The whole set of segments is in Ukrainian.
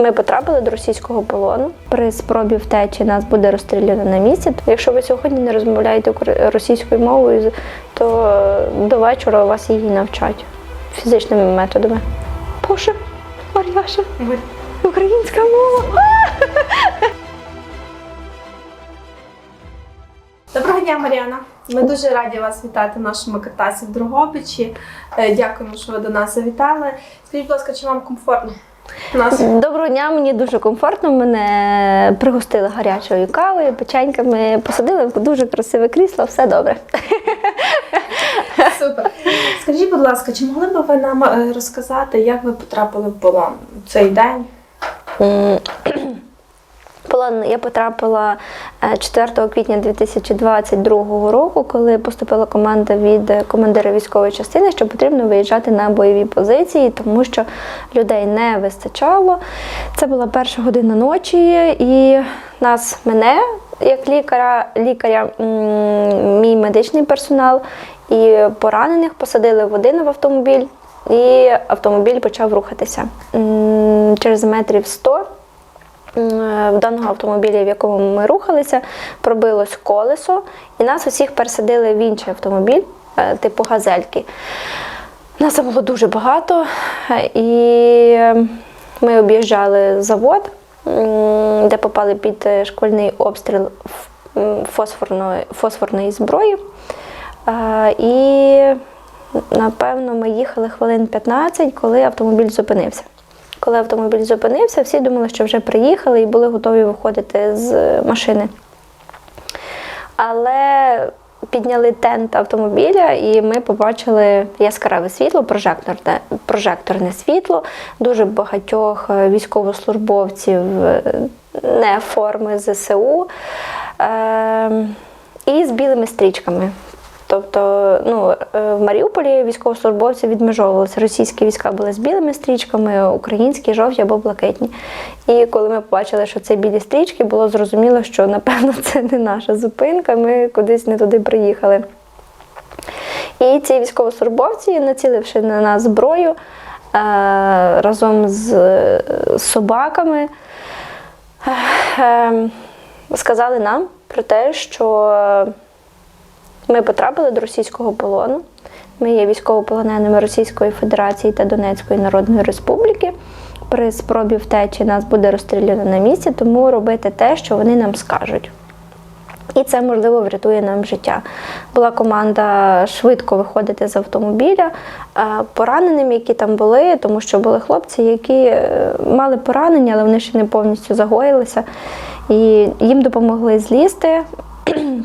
Ми потрапили до російського полону. При спробі втечі нас буде розстріляно на місці. Якщо ви сьогодні не розмовляєте російською мовою, то е, до вечора вас її навчать фізичними методами. Боже, Мар'яша, українська мова. Доброго дня, Мар'яна. Ми дуже раді вас вітати в нашому катасі в Другобичі. Е, Дякуємо, що ви до нас завітали. Скажіть, будь ласка, чи вам комфортно? Нас Доброго дня, мені дуже комфортно. Мене пригостили гарячою кавою, печеньками, посадили в дуже красиве крісло, все добре. супер. Скажіть, будь ласка, чи могли б ви нам е, розказати, як ви потрапили в полон цей день? Полон я потрапила е, 4 квітня 2022 року, коли поступила команда від командира військової частини, що потрібно виїжджати на бойові позиції, тому що людей не вистачало. Це була перша година ночі, і нас мене, як лікаря, лікаря, мій медичний персонал і поранених посадили в один в автомобіль, і автомобіль почав рухатися. Через метрів 100 М, в даного автомобіля, в якому ми рухалися, пробилось колесо, і нас усіх пересадили в інший автомобіль, е, типу газельки. Нас там було дуже багато, е, і ми об'їжджали завод, де попали під е, школьний обстріл фосфорної, фосфорної зброї. Е, І напевно ми їхали хвилин 15, коли автомобіль зупинився. Коли автомобіль зупинився, всі думали, що вже приїхали і були готові виходити з машини. Але підняли тент автомобіля, і ми побачили яскраве світло, прожекторне, прожекторне світло, дуже багатьох е, військовослужбовців е, не форми ЗСУ е, і з білими стрічками. Тобто, ну, е, в Маріуполі військовослужбовці відмежовувалися. Російські війська були з білими стрічками, українські жовті або блакитні. І коли ми побачили, що це білі стрічки, було зрозуміло, що напевно це не наша зупинка, ми кудись не туди приїхали. І ці військовослужбовці, націливши на нас зброю е, разом з собаками, е, е, сказали нам про те, що ми потрапили до російського полону. Ми є військовополоненими Російської Федерації та Донецької Народної Республіки. При спробі втечі нас буде розстріляно на місці, тому робити те, що вони нам скажуть. І це можливо врятує нам життя. Була команда швидко виходити з автомобіля е, пораненим, які там були, тому що були хлопці, які е, мали поранення, але вони ще не повністю загоїлися. І їм допомогли злізти.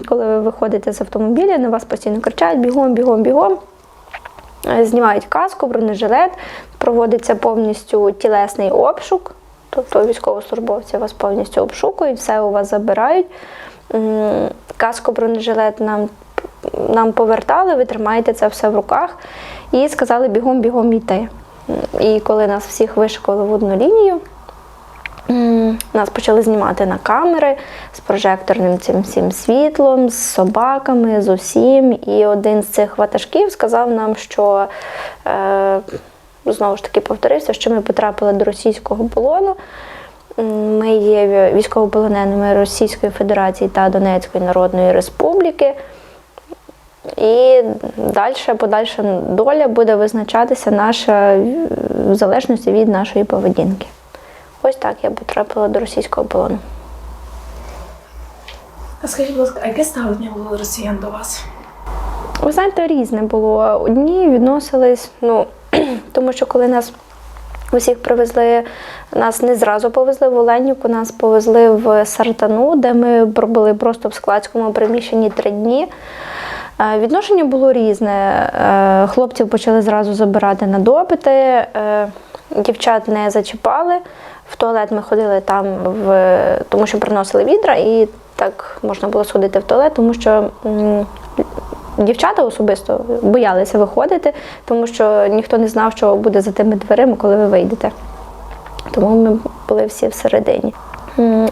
Коли ви виходите з автомобіля, на вас постійно кричать бігом, бігом, бігом. Е, Знімають каску, бронежилет, проводиться повністю тілесний обшук, тобто військовослужбовці вас повністю обшукують, все у вас забирають. Каску, бронежилет нам, нам повертали, ви тримаєте це все в руках і сказали бігом, бігом йти. І коли нас всіх вишикували в одну лінію, Нас почали знімати на камери з прожекторним цим всім світлом, з собаками, з усім. І один з цих ватажків сказав нам, що е, знову ж таки повторився, що ми потрапили до російського полону. Ми є військовополоненими Російської Федерації та Донецької Народної Республіки. І далі подальша доля буде визначатися наша в залежності від нашої поведінки. Ось так я потрапила до російського полону. А скажіть, будь ласка, а яке ставлення було росіян до вас? Ви знаєте, різне було. Одні відносились, ну тому що коли нас усіх привезли, нас не зразу повезли в Оленівку, нас повезли в Сартану, де ми пробули просто в складському приміщенні три дні. Е, Відношення було різне. Е, Хлопців почали зразу забирати на допити, е, дівчат не зачіпали. В туалет ми ходили там, в, тому що приносили відра, і так можна було сходити в туалет, тому що дівчата особисто боялися виходити, тому що ніхто не знав, що буде за тими дверима, коли ви вийдете. Тому ми були всі всередині.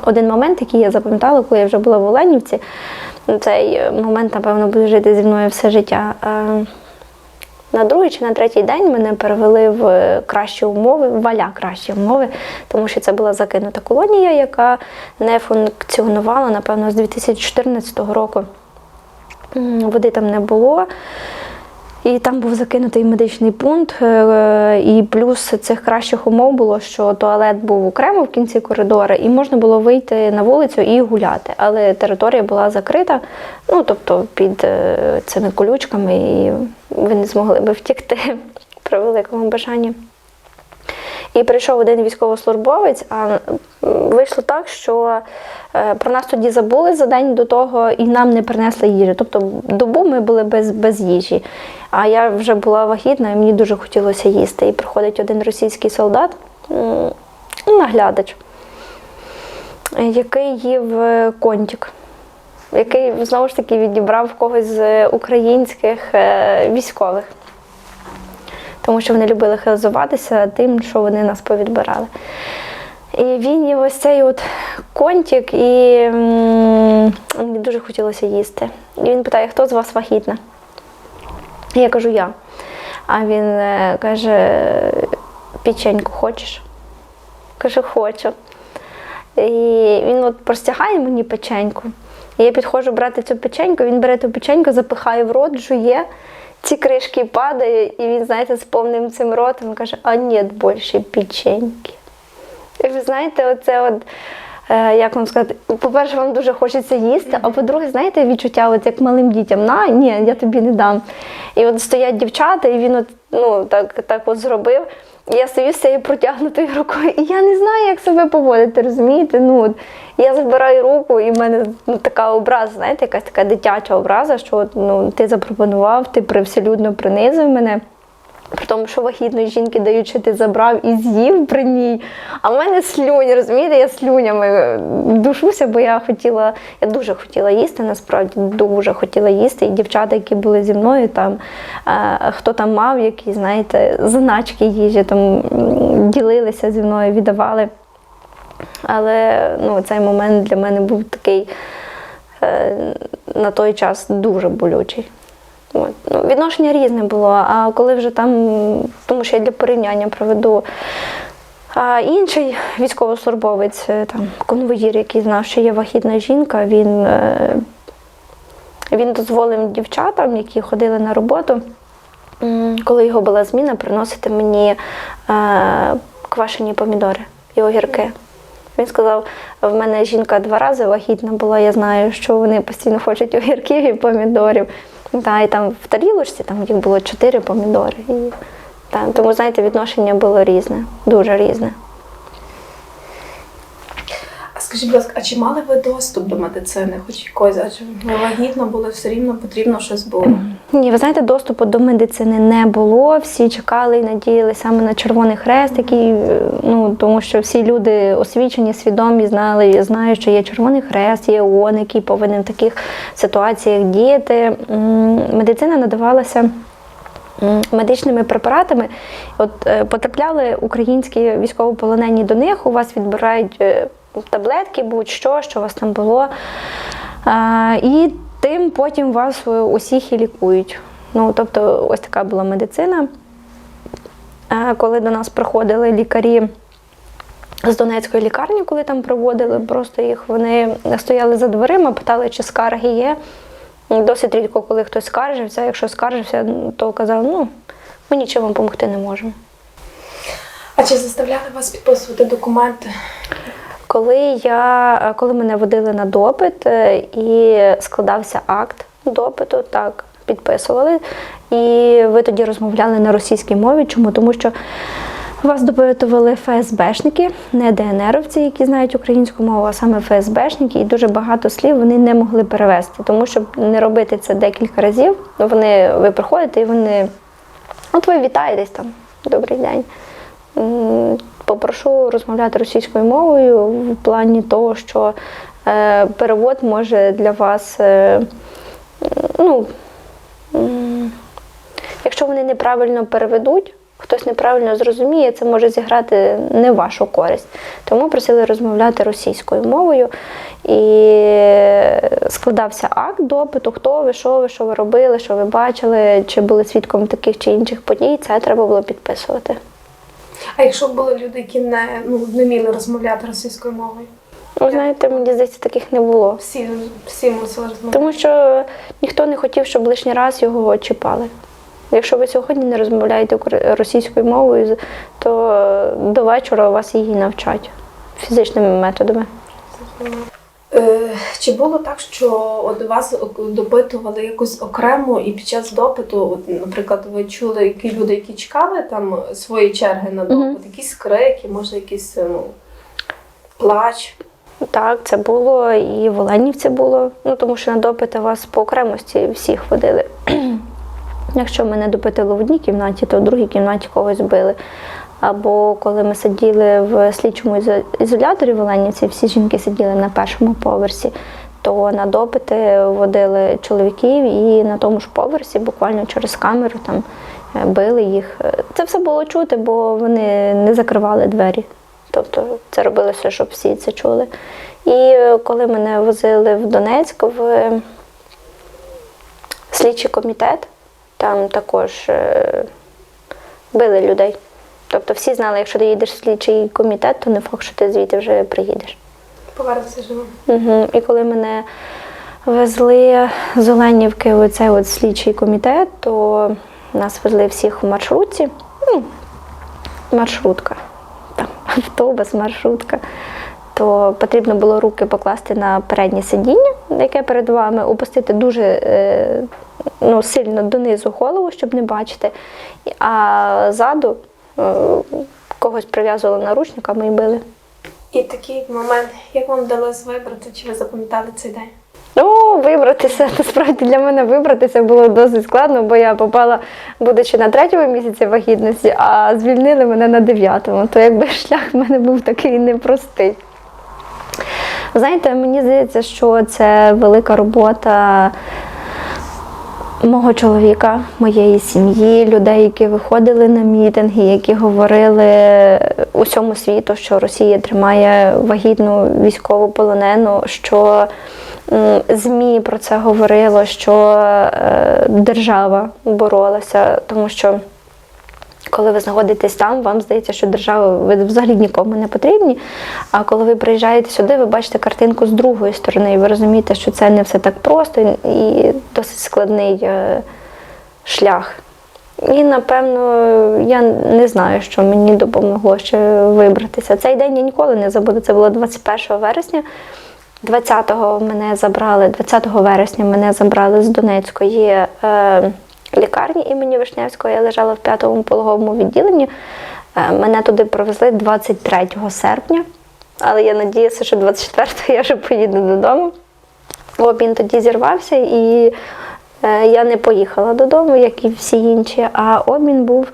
Один момент, який я запам'ятала, коли я вже була в Оленівці, цей момент, напевно, буде жити зі мною все життя. Е, на другий чи на третій день мене перевели в кращі умови, в валя кращі умови, тому що це була закинута колонія, яка не функціонувала, напевно, з 2014 року. Води там не було. І там був закинутий медичний пункт, е, і плюс цих кращих умов було, що туалет був окремо в кінці коридора, і можна було вийти на вулицю і гуляти. Але територія була закрита, ну тобто під е, цими колючками, і ви не змогли би втікти при великому бажанні. І прийшов один військовослужбовець, а вийшло так, що е, про нас тоді забули за день до того і нам не принесли їжі. Тобто добу ми були без, без їжі. А я вже була вагітна, і мені дуже хотілося їсти. І приходить один російський солдат, наглядач, який їв е, контік, який знову ж таки відібрав когось з українських е, військових тому що вони любили хизуватися тим, що вони нас повідбирали. І він їв ось цей от контік, і мені дуже хотілося їсти. І він питає, хто з вас вагітна? І я кажу, я. А він е, каже, печеньку хочеш? Кажу, хочу. І він от простягає мені печеньку. І я підходжу брати цю печеньку, він бере ту печеньку, запихає в рот, жує, ці кришки падає, і він, знаєте, з повним цим ротом каже, а ні, більше печеньки. І ви знаєте, оце от. е, Як вам сказати, по-перше, вам дуже хочеться їсти, а по-друге, знаєте, відчуття, от як малим дітям, на ні, я тобі не дам. І от стоять дівчата, і він от, ну, так, так от зробив. Я стою з цією протягнутою рукою, і я не знаю, як себе поводити, розумієте? Ну, от, я забираю руку, і в мене ну, така образа, знаєте, якась така дитяча образа, що от, ну, ти запропонував, ти привселюдно принизив мене. При тому, що вагітної жінки що ти забрав і з'їв при ній. А в мене слюні, розумієте, я слюнями душуся, бо я хотіла, я дуже хотіла їсти, насправді дуже хотіла їсти. І дівчата, які були зі мною, там е, хто там мав, які, знаєте, заначки їжі, там ділилися зі мною, віддавали. Але ну, цей момент для мене був такий е, на той час дуже болючий. От. Ну, відношення різне було, а коли вже там, тому що я для порівняння проведу. А інший військовослужбовець, е, там, конвоїр, який знав, що є вагітна жінка, він, е, він дозволив дівчатам, які ходили на роботу, коли його була зміна, приносити мені е, квашені помідори і огірки. Він сказав, в мене жінка два рази вагітна була, я знаю, що вони постійно хочуть огірків і помідорів. Та, і там в тарілочці там їх було чотири помідори. І, та, тому, знаєте, відношення було різне, дуже різне. Скажіть, будь ласка, а чи мали ви доступ до медицини, хоч якось, адже вагітно були все рівно потрібно щось було? Ні, ви знаєте, доступу до медицини не було. Всі чекали і надіялися саме на Червоний Хрест, який, е, ну тому що всі люди освічені, свідомі, знали, знають, що є Червоний Хрест, є ООН, який повинен в таких ситуаціях діяти. Медицина надавалася. Медичними препаратами, от е, потрапляли українські військовополонені до них, у вас відбирають е, таблетки, будь-що, що у вас там було. А, і тим потім вас усіх і лікують. Ну, тобто, ось така була медицина. А, коли до нас приходили лікарі з Донецької лікарні, коли там проводили, просто їх вони стояли за дверима, питали, чи скарги є. Досить рідко, коли хтось скаржився. Якщо скаржився, то казав, ну, ми нічим допомогти не можемо. А чи заставляли вас підписувати документи? Коли я коли мене водили на допит е, і складався акт допиту, так підписували. І ви тоді розмовляли на російській мові. Чому? Тому що вас допитували ФСБшники, не ДНРовці, які знають українську мову, а саме ФСБшники, і дуже багато слів вони не могли перевести. Тому щоб не робити це декілька разів, вони ви приходите і вони. От ви вітаєтесь там. Добрий день. Попрошу розмовляти російською мовою в плані того, що е, перевод може для вас, е, ну, якщо вони неправильно переведуть, хтось неправильно зрозуміє, це може зіграти не в вашу користь. Тому просили розмовляти російською мовою. І складався акт допиту, хто ви, що ви, що ви робили, що ви бачили, чи були свідком таких чи інших подій. Це треба було підписувати. А якщо були люди, які не, ну, не вміли розмовляти російською мовою? Ви знаєте, мені здається, таких не було. Всі, всі мусили розмовляти. Тому що ніхто не хотів, щоб лишній раз його чіпали. Якщо ви сьогодні не розмовляєте російською мовою, то до вечора вас її навчать фізичними методами. Е, Чи було так, що от вас допитували якось окремо і під час допиту, от, наприклад, ви чули які люди, які чекали там свої черги на допит, Мгм. якісь крики, може, якийсь ну, плач? Так, це було і в Оленівці було, ну тому що на допити вас по окремості всіх водили. Якщо мене допитали в одній кімнаті, то в другій кімнаті когось били. Або коли ми сиділи в слідчому ізоляторі в Оленівці, всі жінки сиділи на першому поверсі, то на допити водили чоловіків і на тому ж поверсі, буквально через камеру там е, били їх. Е, Це все було чути, бо вони не закривали двері. Тобто це робилося, щоб всі це чули. І е, коли мене возили в Донецьк в слідчий комітет, там також били людей. Тобто всі знали, якщо ти їдеш в слідчий комітет, то не факт, що ти звідти вже приїдеш. Повернувся живим. Угу. І коли мене везли з Оленівки в цей от слідчий комітет, то нас везли всіх в маршрутці. Ну, маршрутка. Там, автобус, маршрутка. То потрібно було руки покласти на переднє сидіння, яке перед вами, опустити дуже е, ну, сильно донизу голову, щоб не бачити. А ззаду когось прив'язували наручниками і били. І такий момент, як вам вдалося вибрати, чи ви запам'ятали цей день? Ну, вибратися, насправді для мене вибратися було досить складно, бо я попала, будучи на третьому місяці вагітності, а звільнили мене на дев'ятому. То якби шлях в мене був такий непростий. Знаєте, мені здається, що це велика робота мого чоловіка, моєї сім'ї, людей, які виходили на мітинги, які говорили усьому світу, що Росія тримає вагітну військову полонену, що ЗМІ про це говорило, що е, держава боролася, тому що. Коли ви знаходитесь там, вам здається, що держава ви взагалі нікому не потрібні. А коли ви приїжджаєте сюди, ви бачите картинку з другої сторони, і ви розумієте, що це не все так просто і досить складний е, шлях. І напевно я не знаю, що мені допомогло ще вибратися. Цей день я ніколи не забуду. Це було 21 вересня. 20-го мене забрали, 20 вересня мене забрали з Донецької е, лікарні імені Вишневського. Я лежала в п'ятому пологовому відділенні. Е, мене туди привезли 23 серпня, але я надіюся, що 24-го я вже поїду додому. Обмін тоді зірвався, і е, я не поїхала додому, як і всі інші, а обмін був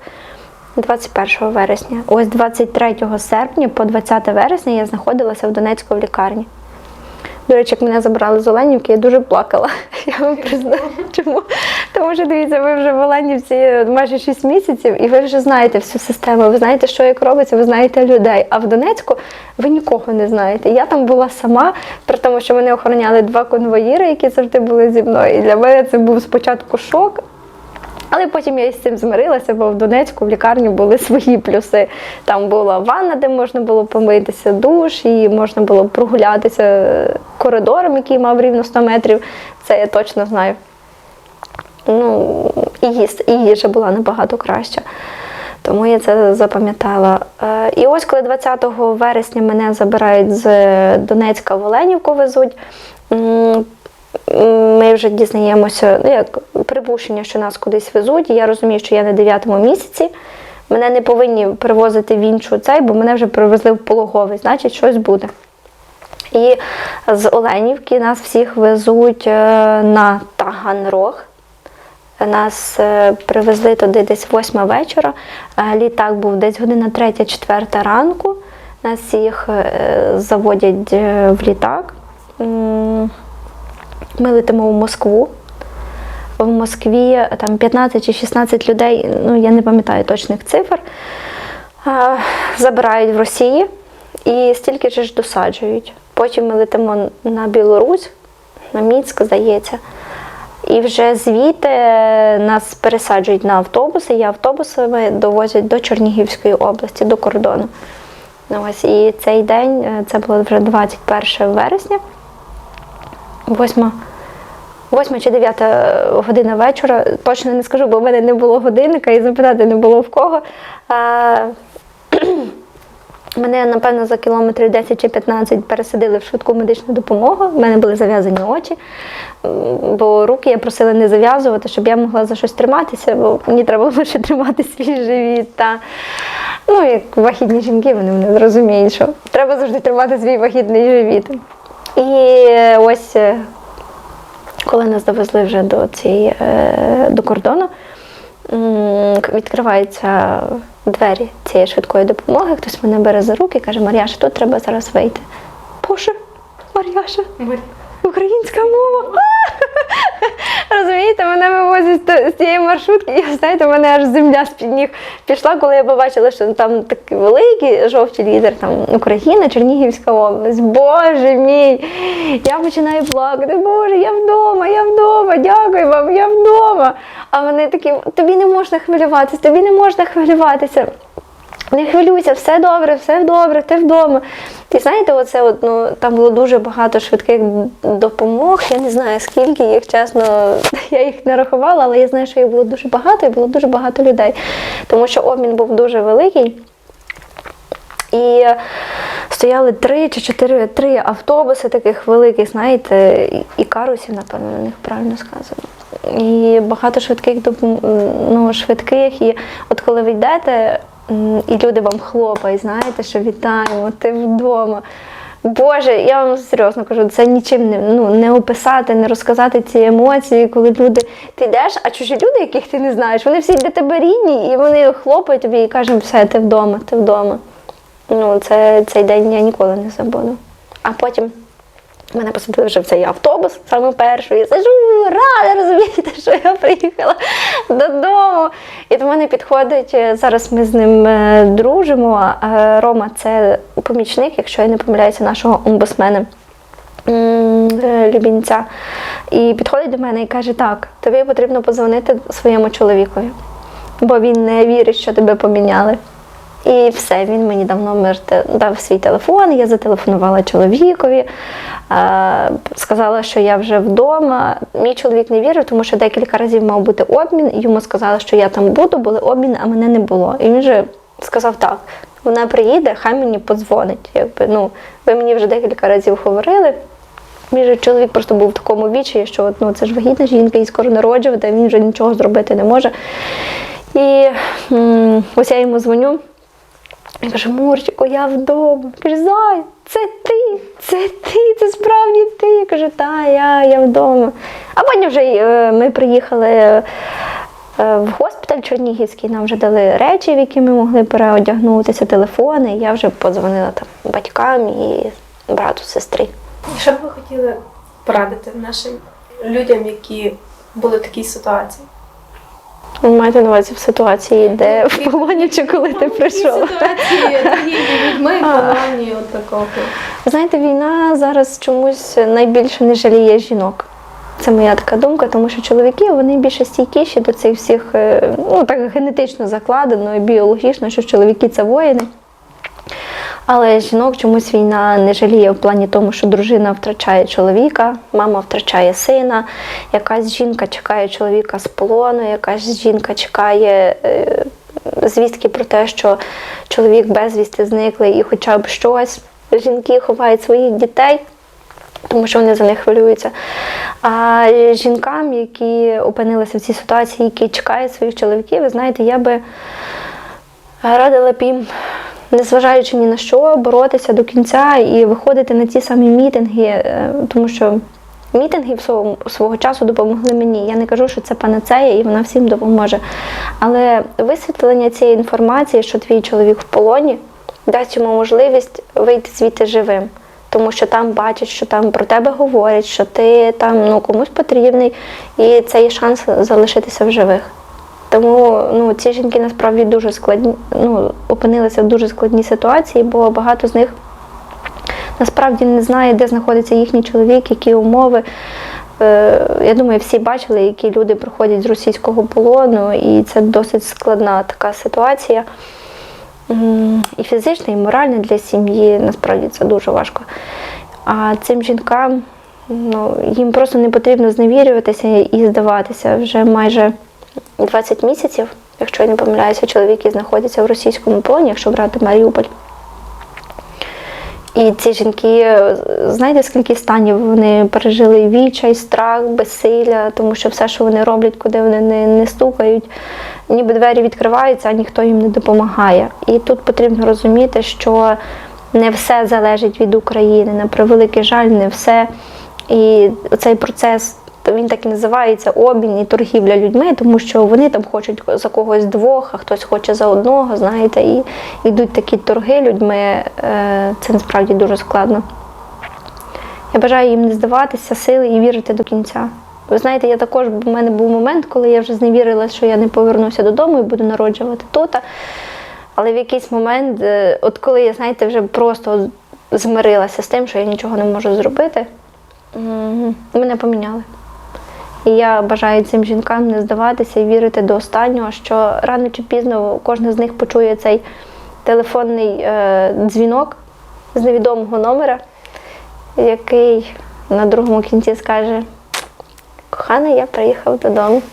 21 вересня. Ось 23 серпня по 20 вересня я знаходилася в Донецьку в лікарні. До речі, як мене забрали з Оленівки, я дуже плакала. Я вам признаю, чому. Тому що дивіться, ви вже в Оленівці майже 6 місяців, і ви вже знаєте всю систему, ви знаєте, що як робиться, ви знаєте людей. А в Донецьку ви нікого не знаєте. Я там була сама, при тому, що мене охороняли два конвоїри, які завжди були зі мною. І для мене це був спочатку шок. Але потім я із цим змирилася, бо в Донецьку в лікарні були свої плюси. Там була ванна, де можна було помитися, душ, і можна було прогулятися коридором, який мав рівно 100 метрів. Це я точно знаю. Ну, і, їс- і їжа була набагато краща. Тому я це запам'ятала. Е, І ось коли 20 вересня мене забирають з Донецька в Оленівку везуть. Ми вже дізнаємося, ну як припущення, що нас кудись везуть. Я розумію, що я на 9 місяці. Мене не повинні перевозити в іншу цей, бо мене вже привезли в пологовий, значить, щось буде. І з Оленівки нас всіх везуть е, на Таганрог. Нас е, привезли туди десь 8 вечора. Літак був десь година 3-4 ранку. Нас всіх е, заводять в літак. Ми летимо в Москву. в Москві там 15 чи 16 людей, ну я не пам'ятаю точних цифр, забирають в Росії і стільки ж досаджують. Потім ми летимо на Білорусь, на Мінськ, здається. І вже звідти нас пересаджують на автобуси, і автобусами довозять до Чернігівської області, до кордону. Ну, Ось, і цей день, е, це було вже 21 вересня, 8, 8 чи 9 година вечора. Точно не скажу, бо в мене не було годинника і запитати не було в кого. Е, Мене, напевно, за кілометрів 10 чи 15 пересадили в швидку медичну допомогу. В мене були зав'язані очі, бо руки я просила не зав'язувати, щоб я могла за щось триматися, бо мені треба ще тримати свій живіт. Та... Ну, як вагітні жінки, вони мене зрозуміють, що треба завжди тримати свій вагітний живіт. І е, ось, е, коли нас довезли вже до, цієї, е, до кордону, відкриваються двері цієї швидкої допомоги, хтось мене бере за руки і каже, Мар'яша, тут треба зараз вийти. Боже, Мар'яша, українська мова. Розумієте, вивозять з- цієї маршрутки, і знаєте, у мене аж земля з-під ніг пішла, коли я побачила, що там такий великий жовтий лідер, там Україна, Чернігівська область. Боже мій! Я починаю плакати. Боже, я вдома, я вдома, дякую вам, я вдома. А вони такі, тобі не можна хвилюватися, тобі не можна хвилюватися. Не хвилюйся, все добре, все добре, ти вдома. І знаєте, оце от, ну, там було дуже багато швидких допомог. Я не знаю, скільки їх, чесно, я їх не рахувала, але я знаю, що їх було дуже багато і було дуже багато людей. Тому що обмін був дуже великий. І стояли три чи чотири три автобуси таких великих, знаєте, і- карусів, напевно, на них правильно сказано. І багато швидких ну, швидких. І от коли ви йдете, і люди вам хлопають, знаєте, що вітаємо, ти вдома. Боже, я вам серйозно кажу, це нічим не, ну, не описати, не розказати ці емоції, коли люди ти йдеш, а чужі люди, яких ти не знаєш, вони всі для тебе рідні, і вони хлопають тобі і кажуть, все, ти вдома, ти вдома. Ну, це, цей день я ніколи не забуду. А потім мене посадили вже в цей автобус, саме перший. Я сижу, рада, розумієте, що я приїхала додому. І до мене підходить, е, зараз ми з ним е, дружимо. Рома це помічник, якщо я не помиляюся, нашого омбусмена. е, Любінця. І підходить до мене і каже: так, тобі потрібно подзвонити своєму чоловікові, бо він не вірить, що тебе поміняли. І все, він мені дав номер, дав свій телефон, я зателефонувала чоловікові, е, сказала, що я вже вдома. Мій чоловік не вірив, тому що декілька разів мав бути обмін. Йому сказали, що я там буду, були обміни, а мене не було. І він же сказав так: вона приїде, хай мені подзвонить. Якби, ну, ви мені вже декілька разів говорили. Мій же чоловік просто був в такому вічі, що ну, це ж вагітна жінка, і скоро народжувати, він вже нічого зробити не може. І м, ось я йому дзвоню. Я кажу, Мурчику, я вдома. Каже, Зай, це ти, це ти, це справді ти. Я кажу, та, я, я вдома. А потім вже е, ми приїхали е, в госпіталь Чернігівський, нам вже дали речі, в які ми могли переодягнутися, телефони. Я вже подзвонила там батькам і брату, сестрі. Що б ви хотіли порадити нашим людям, які були в такій ситуації? Ви маєте на увазі в ситуації, де в полоні чи коли ти прийшов? Ситуації в людьми, полоні, от такого. Знаєте, війна зараз чомусь найбільше не жаліє жінок. Це моя така думка, тому що чоловіки вони більше стійкіші до цих всіх, е, ну так генетично закладено і біологічно, що чоловіки це воїни. Але жінок чомусь війна не жаліє в плані тому, що дружина втрачає чоловіка, мама втрачає сина, якась жінка чекає чоловіка з полону, якась жінка чекає е, звістки про те, що чоловік безвісти зниклий і хоча б щось. Жінки ховають своїх дітей. Тому що вони за них хвилюються. А жінкам, які опинилися в цій ситуації, які чекають своїх чоловіків, ви знаєте, я би радила б їм, незважаючи ні на що, боротися до кінця і виходити на ці самі мітинги, е, тому що мітинги свого, свого часу допомогли мені. Я не кажу, що це панацея і вона всім допоможе. Але висвітлення цієї інформації, що твій чоловік в полоні, дасть йому можливість вийти звідти живим. Тому що там бачать, що там про тебе говорять, що ти там ну, комусь потрібний, і це є шанс залишитися в живих. Тому ну, ці жінки насправді дуже складні, ну, опинилися в дуже складній ситуації, бо багато з них насправді не знає, де знаходиться їхній чоловік, які умови. Е, Я думаю, всі бачили, які люди приходять з російського полону, і це досить складна така ситуація. І фізична, і моральна для сім'ї, насправді це дуже важко. А цим жінкам ну, їм просто не потрібно зневірюватися і здаватися. Вже майже 20 місяців, якщо я не помиляюся, чоловіки знаходяться в російському полоні, якщо брати Маріуполь. І ці жінки, знаєте, скільки станів вони пережили відчай, страх, безсилля, тому що все, що вони роблять, куди вони не, не стукають, ніби двері відкриваються, а ніхто їм не допомагає. І тут потрібно розуміти, що не все залежить від України. На превеликий жаль, не все. І цей процес він так і називається обмін і торгівля людьми, тому що вони там хочуть за когось двох, а хтось хоче за одного, знаєте, і йдуть такі торги людьми. Е, Це насправді дуже складно. Я бажаю їм не здаватися, сили і вірити до кінця. Ви знаєте, я також в мене був момент, коли я вже зневірила, що я не повернуся додому і буду народжувати тут. Але в якийсь момент, е, от коли я, знаєте, вже просто змирилася з тим, що я нічого не можу зробити, мене поміняли. І я бажаю цим жінкам не здаватися і вірити до останнього, що рано чи пізно кожна з них почує цей телефонний е, дзвінок з невідомого номера, який на другому кінці скаже: Кохана, я приїхав додому.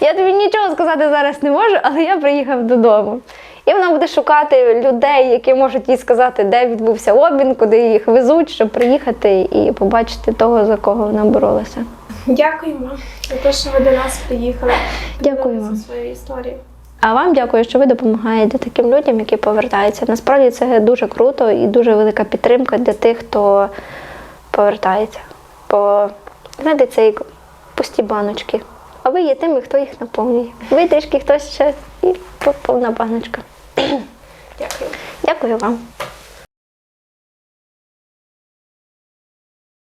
Я тобі нічого сказати зараз не можу, але я приїхав додому. І вона буде шукати людей, які можуть їй сказати, де відбувся обмін, куди їх везуть, щоб приїхати і побачити того, за кого вона боролася. Дякуємо за те, що ви до нас приїхали. Дякую вам. своєю історією. А вам дякую, що ви допомагаєте таким людям, які повертаються. Насправді це дуже круто і дуже велика підтримка для тих, хто повертається. Бо знаєте, це як пусті баночки. А ви є тими, хто їх наповнює. Ви трішки хтось ще і повна баночка. Дякую. Дякую вам.